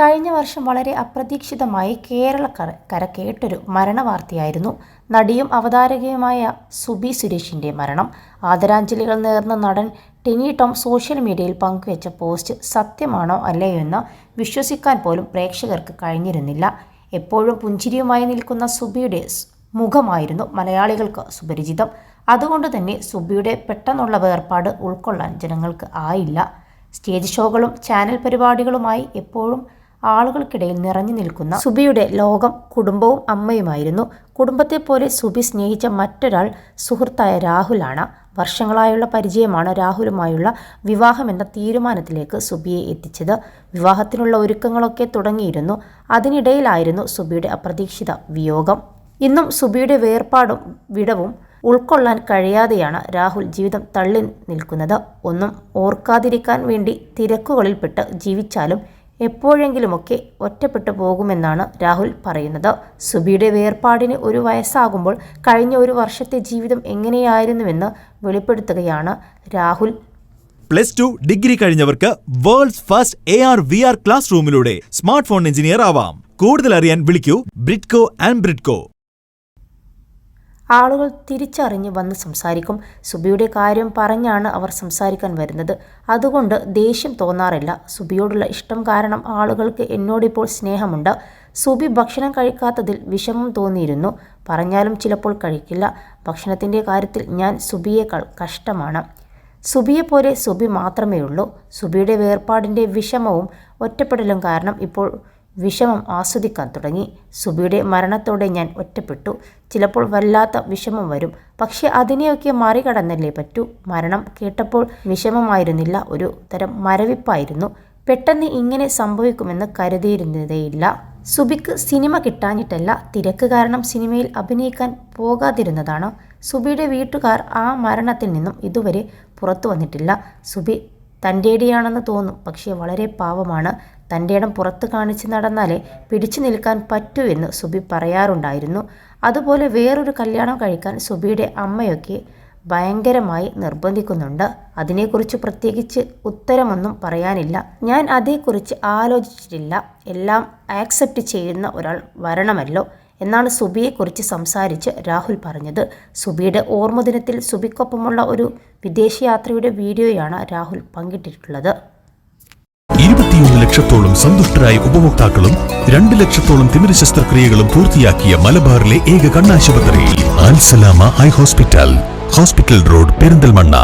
കഴിഞ്ഞ വർഷം വളരെ അപ്രതീക്ഷിതമായി കേരളക്കര കര കേട്ടൊരു മരണവാർത്തയായിരുന്നു. നടിയും അവതാരകയുമായ സുബി സുരേഷിന്റെ മരണം. ആദരാഞ്ജലികൾ നേർന്ന നടൻ ടെനി ടോം സോഷ്യൽ മീഡിയയിൽ പങ്കുവച്ച പോസ്റ്റ് സത്യമാണോ അല്ലയോ എന്ന് വിശ്വസിക്കാൻ പോലും പ്രേക്ഷകർക്ക് കഴിഞ്ഞിരുന്നില്ല. എപ്പോഴും പുഞ്ചിരിയുമായി നിൽക്കുന്ന സുബിയുടെ മുഖമായിരുന്നു മലയാളികൾക്ക് സുപരിചിതം. അതുകൊണ്ട് തന്നെ സുബിയുടെ പെട്ടെന്നുള്ള വേർപാട് ഉൾക്കൊള്ളാൻ ജനങ്ങൾക്ക് ആയില്ല. സ്റ്റേജ് ഷോകളും ചാനൽ പരിപാടികളുമായി എപ്പോഴും ആളുകൾക്കിടയിൽ നിറഞ്ഞു നിൽക്കുന്ന സുബിയുടെ ലോകം കുടുംബവും അമ്മയുമായിരുന്നു. കുടുംബത്തെ പോലെ സുബി സ്നേഹിച്ച മറ്റൊരാൾ സുഹൃത്തായ രാഹുലാണ്. വർഷങ്ങളായുള്ള പരിചയമാണ് രാഹുലുമായുള്ള വിവാഹമെന്ന തീരുമാനത്തിലേക്ക് സുബിയെ എത്തിച്ചത്. വിവാഹത്തിനുള്ള ഒരുക്കങ്ങളൊക്കെ തുടങ്ങിയിരുന്നു. അതിനിടയിലായിരുന്നു സുബിയുടെ അപ്രതീക്ഷിത വിയോഗം. ഇന്നും സുബിയുടെ വേർപാടും വിടവും ഉൾക്കൊള്ളാൻ കഴിയാതെയാണ് രാഹുൽ ജീവിതം തള്ളി നിൽക്കുന്നത്. ഒന്നും ഓർക്കാതിരിക്കാൻ വേണ്ടി തിരക്കുകളിൽപ്പെട്ട് ജീവിച്ചാലും എപ്പോഴെങ്കിലുമൊക്കെ ഒറ്റപ്പെട്ടു പോകുമെന്നാണ് രാഹുൽ പറയുന്നത്. സുബിയുടെ വേർപാടിന് ഒരു വയസ്സാകുമ്പോൾ കഴിഞ്ഞ ഒരു വർഷത്തെ ജീവിതം എങ്ങനെയായിരുന്നുവെന്ന് വെളിപ്പെടുത്തുകയാണ് Rahul. Plus two degree കഴിഞ്ഞവർക്ക് world's first A R V R class റൂമിലൂടെ smart phone engineer ആവാം. കൂടുതൽ അറിയാൻ വിളിക്കൂ ബ്രിഡ്കോ ആൻഡ് ബ്രിഡ്കോ. ആളുകൾ തിരിച്ചറിഞ്ഞ് വന്ന് സംസാരിക്കും. സുബിയുടെ കാര്യം പറഞ്ഞാണ് അവർ സംസാരിക്കാൻ വരുന്നത്. അതുകൊണ്ട് ദേഷ്യം തോന്നാറില്ല. സുബിയോടുള്ള ഇഷ്ടം കാരണം ആളുകൾക്ക് എന്നോടിപ്പോൾ സ്നേഹമുണ്ട്. സുബി ഭക്ഷണം കഴിക്കാത്തതിൽ വിഷമം തോന്നിയിരുന്നു. പറഞ്ഞാലും ചിലപ്പോൾ കഴിക്കില്ല. ഭക്ഷണത്തിന്റെ കാര്യത്തിൽ ഞാൻ സുബിയേക്കാൾ കഷ്ടമാണ്. സുബിയെപ്പോലെ സുബി മാത്രമേ ഉള്ളൂ സുബിയുടെ വേർപാടിന്റെ വിഷമവും ഒറ്റപ്പെടലും കാരണം ഇപ്പോൾ വിഷമം ആസ്വദിക്കാൻ തുടങ്ങി. സുബിയുടെ മരണത്തോടെ ഞാൻ ഒറ്റപ്പെട്ടു. ചിലപ്പോൾ വല്ലാത്ത വിഷമം വരും. പക്ഷെ അതിനെയൊക്കെ മറികടന്നല്ലേ പറ്റൂ? മരണം കേട്ടപ്പോൾ വിഷമമായിരുന്നില്ല. ഒരു തരം മരവിപ്പായിരുന്നു. പെട്ടെന്ന് ഇങ്ങനെ സംഭവിക്കുമെന്ന് കരുതിയിരുന്നതേയില്ല. സുബിക്ക് സിനിമ കിട്ടാഞ്ഞിട്ടല്ല. തിരക്ക് കാരണം സിനിമയിൽ അഭിനയിക്കാൻ പോകാതിരുന്നതാണ്. സുബിയുടെ വീട്ടുകാർ ആ മരണത്തിൽ നിന്നും ഇതുവരെ പുറത്തു വന്നിട്ടില്ല. സുബി തന്റേടിയാണെന്ന് തോന്നും. പക്ഷേ വളരെ പാവമാണ്. തന്റെ ഇടം പുറത്ത് കാണിച്ച് നടന്നാലേ പിടിച്ചു നിൽക്കാൻ പറ്റൂ എന്ന് സുബി പറയാറുണ്ടായിരുന്നു. അതുപോലെ വേറൊരു കല്യാണം കഴിക്കാൻ സുബിയുടെ അമ്മയൊക്കെ ഭയങ്കരമായി നിർബന്ധിക്കുന്നുണ്ട്. അതിനെക്കുറിച്ച് പ്രത്യേകിച്ച് ഉത്തരമൊന്നും പറയാനില്ല. ഞാൻ അതേക്കുറിച്ച് ആലോചിച്ചിട്ടില്ല. എല്ലാം ആക്സെപ്റ്റ് ചെയ്യുന്ന ഒരാൾ വരണമല്ലോ. എന്നാണ് സുബിയെക്കുറിച്ച് സംസാരിച്ച് രാഹുൽ പറഞ്ഞത്. സുബിയുടെ ഓർമ്മദിനത്തിൽ സുബിക്കൊപ്പമുള്ള ഒരു വിദേശയാത്രയുടെ വീഡിയോയാണ് രാഹുൽ പങ്കിട്ടിട്ടുള്ളത്. ഇരുപത്തിയൊന്ന് ലക്ഷത്തോളം സന്തുഷ്ടരായ ഉപഭോക്താക്കളും രണ്ട് ലക്ഷത്തോളം തിമിര ശസ്ത്രക്രിയകളും പൂർത്തിയാക്കിയ മലബാറിലെ ഏക കണ്ണാശുപത്രി ആൻസലാമ eye hospital. Hospital road Perinthalmanna.